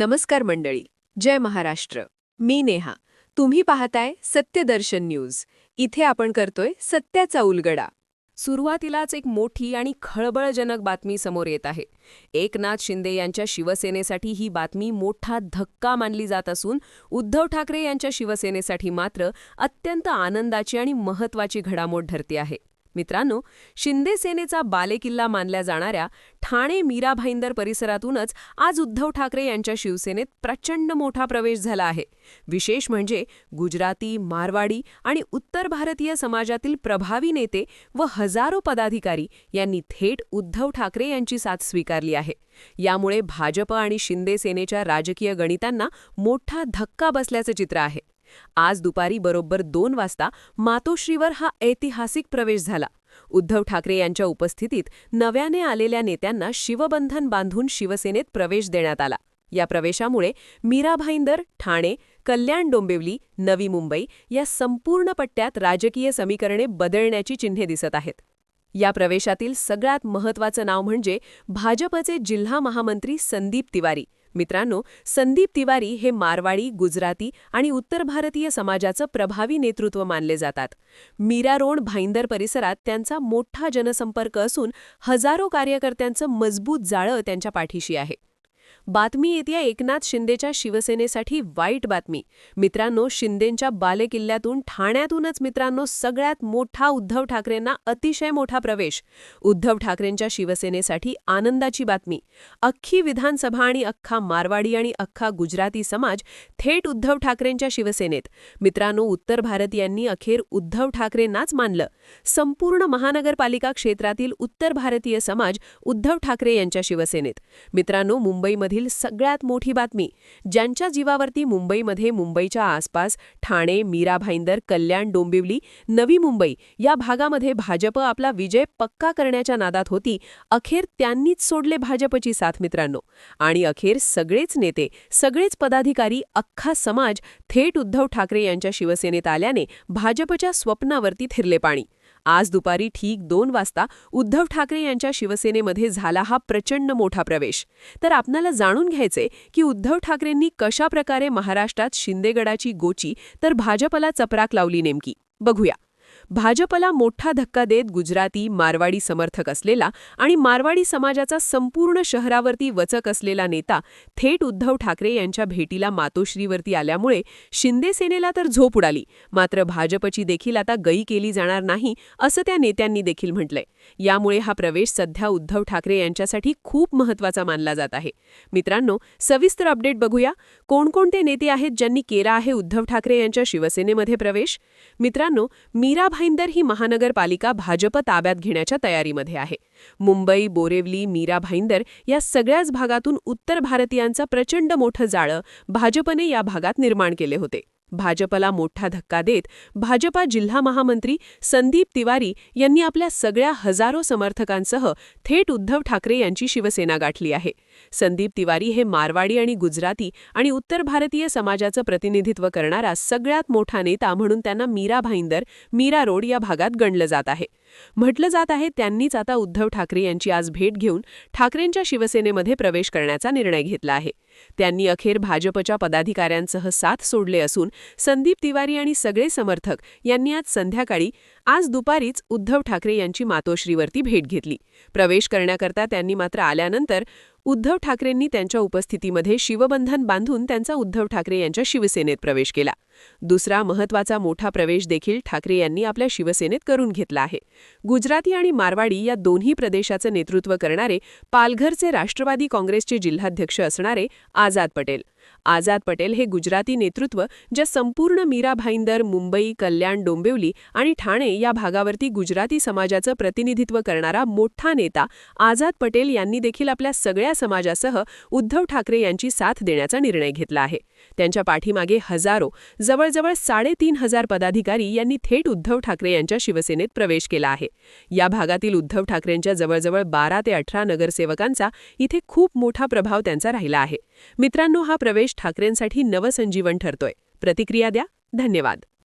नमस्कार मंडळी जय महाराष्ट्र. मी नेहा. तुम्ही पाहताय सत्यदर्शन न्यूज. इथे आपण करतोय सत्याचा उलगडा. सुरुवातीलाच एक मोठी आणि खळबळजनक बातमी समोर येत आहे. एकनाथ शिंदे यांच्या शिवसेनेसाठी ही बातमी मोठा धक्का मानली जात असून उद्धव ठाकरे यांच्या शिवसेनेसाठी मात्र अत्यंत आनंदाची आणि महत्वाची घडामोड ठरते आहे. मित्रांनो शिंदे सेनेचा बालेकिल्ला मानल्या जाणाऱ्या ठाणे मीरा भाईंदर परिसरातूनच आज उद्धव ठाकरे यांच्या शिवसेनेत प्रचंड मोठा प्रवेश झाला आहे. विशेष म्हणजे गुजराती मारवाडी आणि उत्तर भारतीय समाजातील प्रभावी नेते व हजारो पदाधिकारी यांनी थेट उद्धव ठाकरे यांची साथ स्वीकारली आहे. यामुळे भाजप आणि शिंदे सेनेच्या राजकीय गणितांना मोठा धक्का बसल्याचं चित्र आहे. आज दुपारी बरोबर दोन वाजता मातोश्रीवर हा ऐतिहासिक प्रवेश झाला. उद्धव ठाकरे यांच्या उपस्थितीत नव्याने आलेल्या नेत्यांना शिवबंधन बांधून शिवसेनेत प्रवेश देण्यात आला. या प्रवेशामुळे मीरा भाईंदर ठाणे कल्याण डोंबिवली नवी मुंबई या संपूर्ण पट्ट्यात राजकीय समीकरणे बदलण्याची चिन्हे दिसत आहेत. या प्रवेशातील सगळ्यात महत्त्वाचं नाव म्हणजे भाजपचे जिल्हा महामंत्री संदीप तिवारी. मित्रांनो संदीप तिवारी हे मारवाडी गुजराती आणि उत्तर भारतीय समाजाचं प्रभावी नेतृत्व मानले जातात. मीरा रोड भाईंदर परिसरात त्यांचा मोठा जनसंपर्क असून हजारो कार्यकर्त्यांचं मजबूत जाळं त्यांच्या पाठीशी आहे. बातमी येत्या एकनाथ शिंदेच्या शिवसेनेसाठी वाईट बातमी. मित्रांनो शिंदेंच्या बालेकिल्ल्यातून ठाण्यातूनच मित्रांनो सगळ्यात मोठा उद्धव ठाकरेंना अतिशय मोठा प्रवेश. उद्धव ठाकरेंच्या शिवसेनेसाठी आनंदाची बातमी. अख्खी विधानसभा आणि अख्खा मारवाडी आणि अख्खा गुजराती समाज थेट उद्धव ठाकरेंच्या शिवसेनेत. मित्रांनो उत्तर भारतीयांनी अखेर उद्धव ठाकरेंनाच मानलं. संपूर्ण महानगरपालिका क्षेत्रातील उत्तर भारतीय समाज उद्धव ठाकरे यांच्या शिवसेनेत. मित्रांनो मुंबईमध्ये मधील सगळ्यात मोठी बातमी ज्यांच्या जीवावरती मुंबईमध्ये मुंबईच्या आसपास ठाणे मीरा भाईंदर कल्याण डोंबिवली नवी मुंबई या भागामध्ये भाजप आपला विजय पक्का करण्याच्या नादात होती अखेर त्यांनीच सोडले भाजपची साथ मित्रांनो. आणि अखेर सगळेच नेते सगळेच पदाधिकारी अख्खा समाज थेट उद्धव ठाकरे यांच्या शिवसेनेत आल्याने भाजपच्या स्वप्नावरती थिरले पाणी. आज दुपारी ठीक दोन वाजता उद्धव ठाकरे यांच्या शिवसेनेमध्ये झाला हा प्रचंड मोठा प्रवेश. तर आपणाला जाणून घ्यायचे की उद्धव ठाकरेंनी कशाप्रकारे महाराष्ट्रात शिंदेगडाची गोची तर भाजपला चपराक लावली नेमकी. बघूया. भाजपला मोठा धक्का देत गुजराती मारवाडी समर्थक असलेला आणि मारवाडी समाजाचा संपूर्ण शहरावरती वचक असलेला नेता थेट उद्धव ठाकरे यांच्या भेटीला मातोश्रीवरती आल्यामुळे शिंदे सेनेला तर झोप उडाली. मात्र भाजपची देखील आता गई केली जाणार नाही असं त्या नेत्यांनी देखील म्हटलंय. यामुळे हा प्रवेश सध्या उद्धव ठाकरे यांच्यासाठी खूप महत्त्वाचा मानला जात आहे. मित्रांनो सविस्तर अपडेट बघूया. कोणकोणते नेते आहेत ज्यांनी केला आहे उद्धव ठाकरे यांच्या शिवसेनेमध्ये प्रवेश? मित्रांनो मीरा भाईंदर ही महानगरपालिका भाजप ताब्यात घेण्याच्या तयारीमध्ये आहे. मुंबई बोरेवली मीरा भाईंदर या सगळ्याच भागातून उत्तर भारतीयांचं प्रचंड मोठं जाळं भाजपने या भागात निर्माण केले होते. भाजपला मोठा धक्का देत भाजपा जिल्हा महामंत्री संदीप तिवारी यांनी आपल्या सगळ्या हजारो समर्थकांसह थेट उद्धव ठाकरे यांची शिवसेना गाठली आहे. संदीप तिवारी हे मारवाडी आणि गुजराती आणि उत्तर भारतीय समाजाचं प्रतिनिधित्व करणारा सगळ्यात मोठा नेता म्हणून त्यांना मीरा भाईंदर मीरा रोड या भागात गणलं जात आहे. म्हटलं जात आहे त्यांनीच आता उद्धव ठाकरे यांची आज भेट घेऊन ठाकरेंच्या शिवसेनेमध्ये प्रवेश करण्याचा निर्णय घेतला आहे. त्यांनी अखेर भाजपच्या पदाधिकाऱ्यांसह साथ सोडले असून संदीप तिवारी आणि सगळे समर्थक यांनी आज संध्याकाळी आज दुपारीच उद्धव ठाकरे यांची मातोश्रीवरती भेट घेतली. प्रवेश करण्याकरता त्यांनी मात्र आल्यानंतर उद्धव ठाकरेंनी त्यांच्या उपस्थितीमध्ये शिवबंधन बांधून त्यांचा उद्धव ठाकरे यांच्या शिवसेनेत प्रवेश केला. दुसरा महत्त्वाचा मोठा प्रवेश देखील ठाकरे यांनी आपल्या शिवसेनेत करून घेतला आहे. गुजराती आणि मारवाडी या दोन्ही प्रदेशाचं नेतृत्व करणारे पालघरचे राष्ट्रवादी काँग्रेसचे जिल्हाध्यक्ष असणारे आझाद पटेल. आझाद पटेल हे गुजराती नेतृत्व ज्या संपूर्ण मीरा भाईंदर मुंबई कल्याण डोंबिवली आणि ठाणे या भागावरती गुजराती समाजाचं प्रतिनिधित्व करणारा मोठा नेता आझाद पटेल यांनी देखील आपल्या सगळ्या समाजासह उद्धव ठाकरे यांची साथ देण्याचा निर्णय घेतला आहे. त्यांच्या पाठीमागे हजारो जवळजवळ साडेतीन हजार पदाधिकारी यांनी थेट उद्धव ठाकरे यांच्या शिवसेनेत प्रवेश केला आहे. या भागातील उद्धव ठाकरेंच्या जवळजवळ बारा ते अठरा नगरसेवकांचा इथे खूप मोठा प्रभाव त्यांचा राहिला आहे. मित्रांनो हा प्रवेश ठाकरेंसाठी नवसंजीवन ठरतोय. प्रतिक्रिया द्या. धन्यवाद.